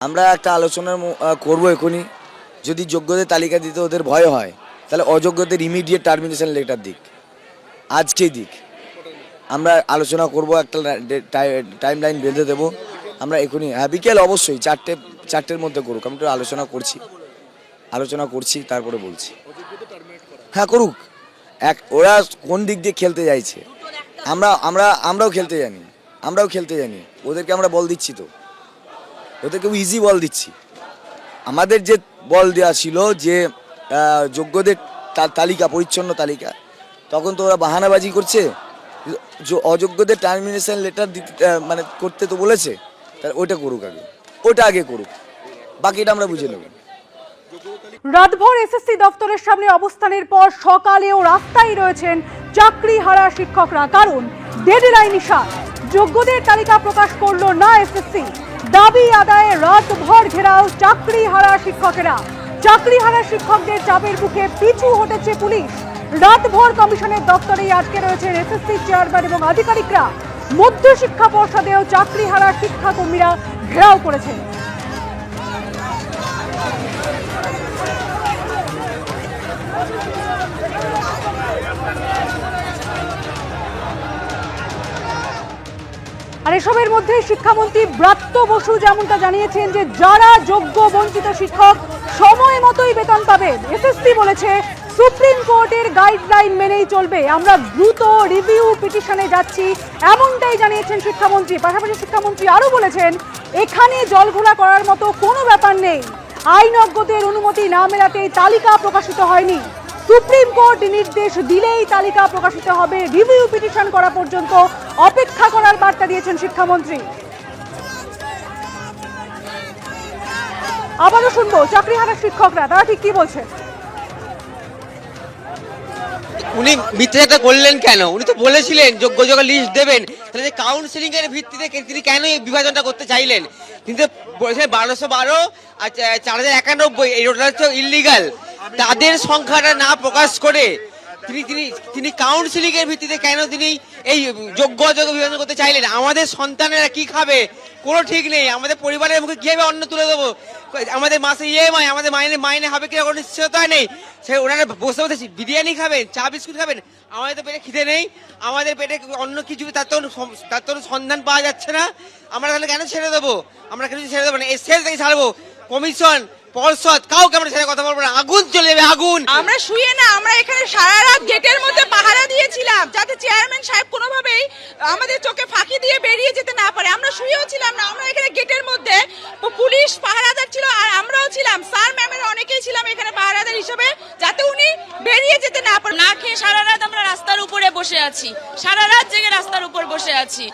আমরা একটা আহ, করব এখনই। যদি যোগ্যদের তালিকা দিতে ওদের ভয় হয় তাহলে অযোগ্যদের ইমিডিয়েট টার্মিনেশন লেটার দিক। আজকেই দিক। আমরা আলোচনা করব একটা টাইম লাইন বেঁধে দেবো। আমরা এখনই হ্যাঁ বিকেল অবশ্যই চারটে চারটের মধ্যে করুক। আমি একটু আলোচনা করছি। আলোচনা করছি তারপরে বলছি। হ্যাঁ করুক। এক ওরা কোন দিক দিয়ে খেলতে চাইছে আমরা আমরা আমরাও খেলতে জানি। আমরাও খেলতে জানি। ওদেরকে আমরা বল দিচ্ছি তো। ওদেরকে ইজি বল দিচ্ছি। আমাদের যে বল দেওয়া ছিল, যে যোগ্যদের তালিকা, পরিচ্ছন্ন তালিকা, তখন তো ওরা বাহানাবাজি করছে। অযোগ্যদের টার্মিনেশন লেটার দিতে মানে করতে তো বলেছে, তাহলে ওইটা করুক আগে। ওটা আগে করুক। বাকিটা আমরা বুঝে নেব। রাতভর এসএসসি দপ্তরের সামনে অবস্থানের পর সকালেও রাস্তায় রয়েছেন চাকরি হারা শিক্ষকরা। কারণ ডেডলাইন ইশার যোগ্যদের তালিকা প্রকাশ করল না এসএসসি দাবি আদায়ে রাতভর ঘেরাও চাকরি হারা শিক্ষকেরা। চাকরি হারা শিক্ষকদের চাপের বুকে পিছু হটেছে পুলিশ। রাতভর কমিশনের দপ্তরেই আটকে রয়েছে এসএসসি চেয়ারম্যান এবং আধিকারিকরা। মধ্য শিক্ষা পর্ষদেও চাকরি হারা শিক্ষাকর্মীরা ঘেরাও করেছেন। আর এসবের মধ্যে শিক্ষামন্ত্রী ব্রাত্য বসু যেমনটা জানিয়েছেন যে যারা যোগ্য বঞ্চিত শিক্ষক সময় মতোই বেতন পাবেন এসএসসি বলেছে, সুপ্রিম কোর্টের গাইডলাইন মেনেই চলবে। আমরা দ্রুত রিভিউ পিটিশনে যাচ্ছি, এমনটাই জানিয়েছেন শিক্ষামন্ত্রী। পাশাপাশি শিক্ষামন্ত্রী আরও বলেছেন, এখানে জলঘোলা করার মতো কোনো ব্যাপার নেই। আইনজ্ঞদের অনুমতি না মেলাতেই তালিকা প্রকাশিত হয়নি। সুপ্রিম কোর্ট নির্দেশ দিলেই তালিকা প্রকাশিত হবে। রিভিউ পিটিশন করা পর্যন্ত অপেক্ষা করার বার্তা দিয়েছেন শিক্ষামন্ত্রী। আবারও শুনব, চাকরিহারা শিক্ষকরা, তারা ঠিক কি বলছে? উনি মিথ্যাচারটা করলেন কেন? উনি তো বলেছিলেন, যোগ্য যোগ্য লিস্ট দেবেন। তাহলে কাউন্সিলিং এর ভিত্তিতে তিনি কেন এই বিভাজনটা করতে চাইলেন? কিন্তু বলেছেন বারোশো বারো আর চার হাজার একানব্বই, এই রোডটা হচ্ছে ইলিগাল তাদের সংখ্যাটা না প্রকাশ করে তিনি তিনি তিনি কাউন্সিলিং এর ভিত্তিতে কেন তিনি এই যোগ্য অযোগ্য বিভাজন করতে চাইলেন? আমাদের সন্তানেরা কি খাবে? কোনো ঠিক নেই। আমাদের পরিবারের মুখে কীভাবে অন্ন তুলে দেবো? আমাদের মাসে ইএমআই আমাদের মাইনে মাইনে হবে কিনা কোনো নিশ্চয়তা নেই। সে ওনারা বসে বসে বিরিয়ানি খাবেন, চা বিস্কুট খাবেন। আমাদের তো পেটে খিদে নেই। আমাদের পেটে অন্য কিছু তার তো তার তো সন্ধান পাওয়া যাচ্ছে না। আমরা তাহলে কেন ছেড়ে দেবো? আমরা কেন ছেড়ে দেবো না? থেকে ছাড়বো। কমিশন পর্ষদ কাউকে আমরা ছেড়ে কথা বলব না। আগুন চলে যাবে আগুন। আমরা শুয়ে না আমরা এখানে সারা রাত গেটের মধ্যে পাহারা দিয়েছিলাম যাতে চেয়ারম্যান সাহেব কোনোভাবেই আমাদের চোখে ফাঁকি দিয়ে বেরিয়ে যেতে না পারে। আমরা শুয়েও ছিলাম না আমরা এখানে গেটের মধ্যে পুলিশ পাহারাদার ছিল আর আমরাও ছিলাম। স্যার ম্যামের অনেকেই ছিলাম এখানে পাহারাদার হিসেবে যাতে উনি বেরিয়ে যেতে না পারে। না খেয়ে সারা রাত আমরা রাস্তার উপরে বসে আছি সারা রাত জেগে রাস্তার উপর বসে আছি।